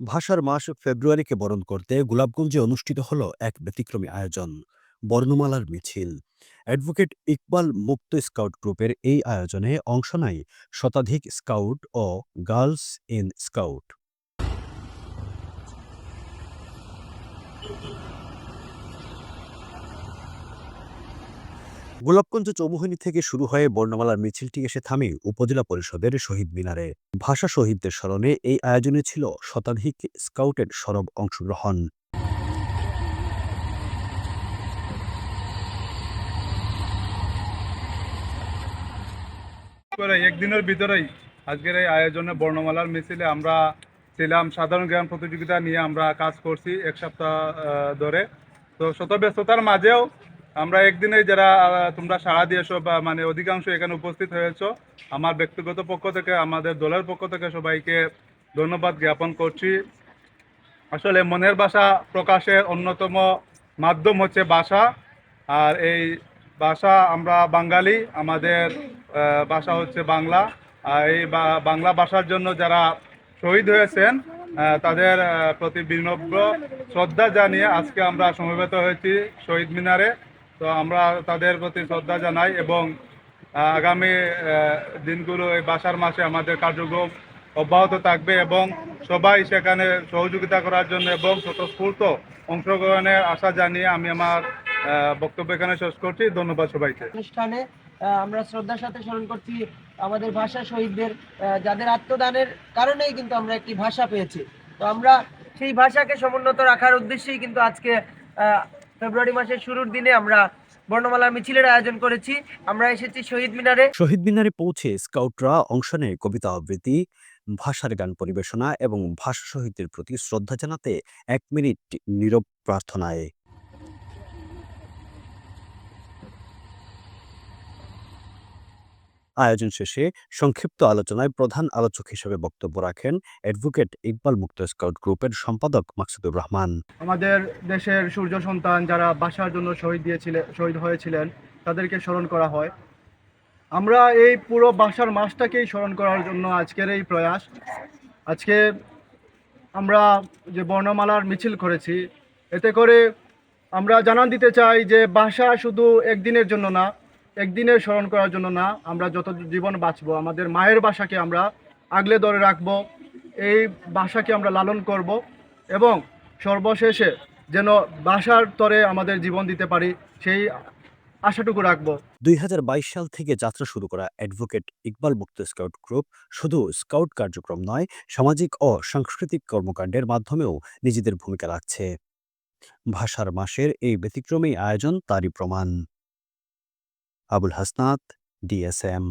ভাষার মাস ফেব্রুয়ারিকে বরণ করতে গোলাপগঞ্জে অনুষ্ঠিত হল এক ব্যতিক্রমী আয়োজন, বর্ণমালার মিছিল। অ্যাডভোকেট ইকবাল মুক্ত স্কাউট গ্রুপের এই আয়োজনে অংশ নেয় শতাধিক scout O girls in scout. Golapganj Chowmuhani থেকে শুরু হয়ে বর্ণমালার মিছিলটি এসে থামে উপজেলা পরিষদের শহীদ মিনারে। ভাষা শহীদদের স্মরণে এই আয়োজনে ছিল শতাধিক স্কাউটের সরব অংশগ্রহণ। একদিনের ভিতরেই আজকের এই আয়োজনে বর্ণমালার মিছিলে আমরা ছিলাম। সাধারণ জ্ঞান প্রতিযোগিতা নিয়ে আমরা কাজ করছি এক সপ্তাহ ধরে। তো শত ব্যস্ততার মাঝেও আমরা একদিনে যারা তোমরা সাড়া দিয়েছ বা মানে অধিকাংশ এখানে উপস্থিত হয়েছো, আমার ব্যক্তিগত পক্ষ থেকে, আমাদের দলের পক্ষ থেকে সবাইকে ধন্যবাদ জ্ঞাপন করছি। আসলে মনের ভাষা প্রকাশের অন্যতম মাধ্যম হচ্ছে ভাষা, আর এই ভাষা আমরা বাঙালি, আমাদের ভাষা হচ্ছে বাংলা, আর এই বাংলা ভাষার জন্য যারা শহীদ হয়েছেন তাদের প্রতি বিনম্র শ্রদ্ধা জানিয়ে আজকে আমরা সমবেত হয়েছি শহীদ মিনারে। তো আমরা তাদের প্রতি শ্রদ্ধা জানাই এবং আগামী দিনগুলো এই ভাষার মাসে আমাদের কার্যক্রম অব্যাহত থাকবে এবং সবাই সেখানে সহযোগিতা করার জন্য এবং স্বতঃস্ফূর্ত অংশগ্রহণের আশা জানিয়ে আমি আমার বক্তব্য এখানে শেষ করছি। ধন্যবাদ সবাইকে। অনুষ্ঠানে আমরা শ্রদ্ধার সাথে স্মরণ করছি আমাদের ভাষা শহীদদের যাদের আত্মদানের কারণেই কিন্তু আমরা একটি ভাষা পেয়েছি। তো আমরা সেই ভাষাকে সমুন্নত রাখার উদ্দেশ্যেই কিন্তু আজকে ফেব্রুয়ারি মাসের শুরুর দিনে আমরা বর্ণমালা মিছিলের আয়োজন করেছি। আমরা এসেছি শহীদ মিনারে। শহীদ মিনারে পৌঁছে স্কাউটরা অংশ নেয় কবিতা আবৃত্তি, ভাষার গান পরিবেশনা এবং ভাষা শহীদদের প্রতি শ্রদ্ধা জানাতে এক মিনিট নীরব প্রার্থনায় আয়োজন শেষে সংক্ষিপ্ত আলোচনায় প্রধান আলোচক হিসেবে বক্তব্য রাখেন অ্যাডভোকেট ইকবাল মুক্ত স্কাউট গ্রুপের সম্পাদক মাকসুদুর রহমান। আমাদের দেশের সূর্য সন্তান যারা বাসার জন্য শহীদ দিয়েছিলেন, শহীদ হয়েছিলেন, তাদেরকে স্মরণ করা হয়। আমরা এই পুরো ভাষার মাসটাকেই স্মরণ করার জন্য আজকের এই প্রয়াস। আজকে আমরা যে বর্ণমালার মিছিল করেছি, এতে করে আমরা জানান দিতে চাই যে ভাষা শুধু একদিনের জন্য না একদিনের স্মরণ করার জন্য না, আমরা যত জীবন বাঁচবো, আমাদের মায়ের ভাষাকে আমরা আগলে ধরে রাখব, এই ভাষাকে আমরা লালন করব এবং সর্বশেষে যেন ভাষার তরে আমাদের জীবন দিতে পারি, সেই আশাটুকু রাখব। দুই সাল থেকে যাত্রা শুরু করা অ্যাডভোকেট ইকবাল মুক্ত স্কাউট গ্রুপ শুধু স্কাউট কার্যক্রম নয়, সামাজিক ও সাংস্কৃতিক কর্মকাণ্ডের মাধ্যমেও নিজেদের ভূমিকা রাখছে। ভাষার মাসের এই ব্যতিক্রমী আয়োজন তারই প্রমাণ। আবুল হাসনাত ডিএসএম